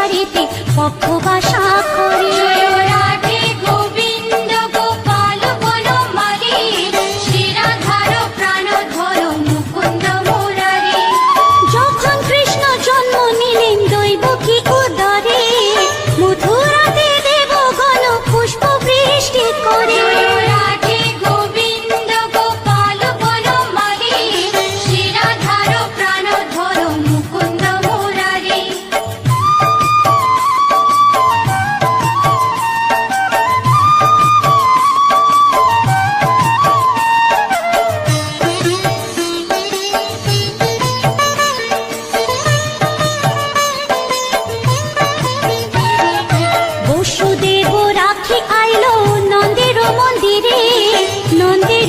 সংসারেতে পক্ষ বাসা রে নন্দে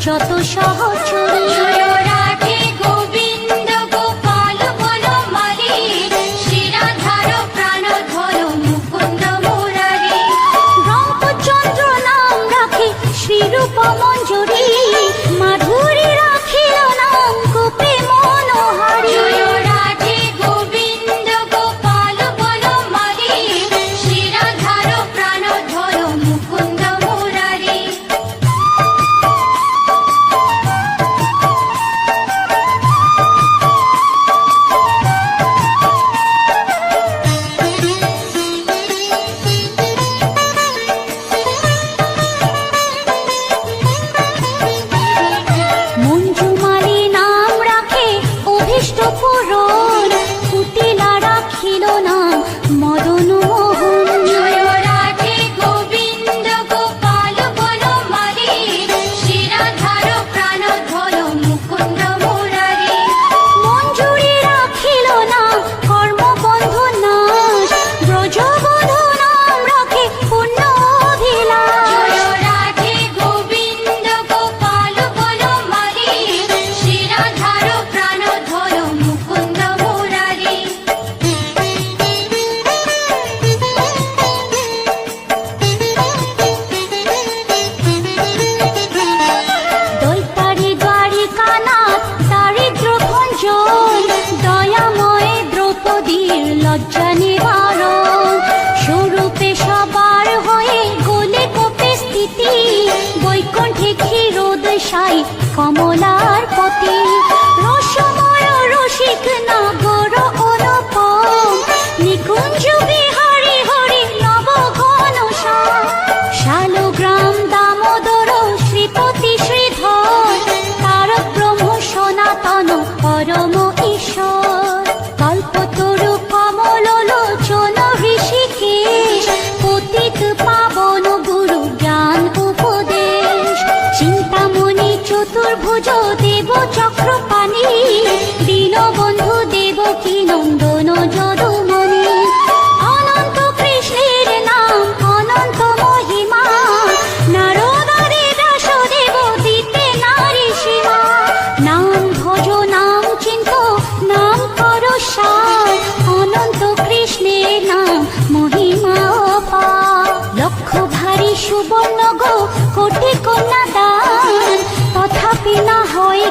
যত সহজ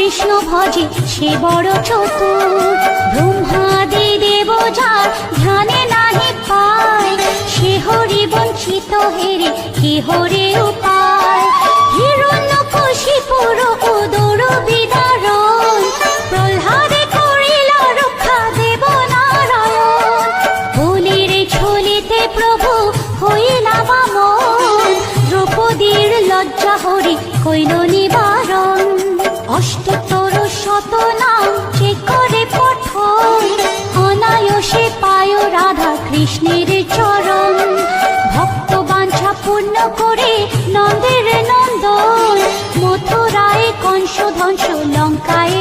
কৃষ্ণ ভজে সে বড় চতুর। ব্রহ্মাদি দেব যার ধ্যানে নাহি পায়, সে হরি বঞ্চিত হেরে কে হরে উপায়। হিরণ্য খুশি পুরো উদর বিদারণ, প্রহ্লাদে করিল রক্ষা দেব নারায়ণ। বলির ছলিতে প্রভু হই বামন দ্রৌপদীর লজ্জা হরি কৈলনী কত নাম সে করে পঠন। অনায়সে পায় রাধা কৃষ্ণের চরণ। ভক্ত বাঞ্ছা পূর্ণ করে নন্দের নন্দন। মথুরায় কংস ধ্বংস, লঙ্কায়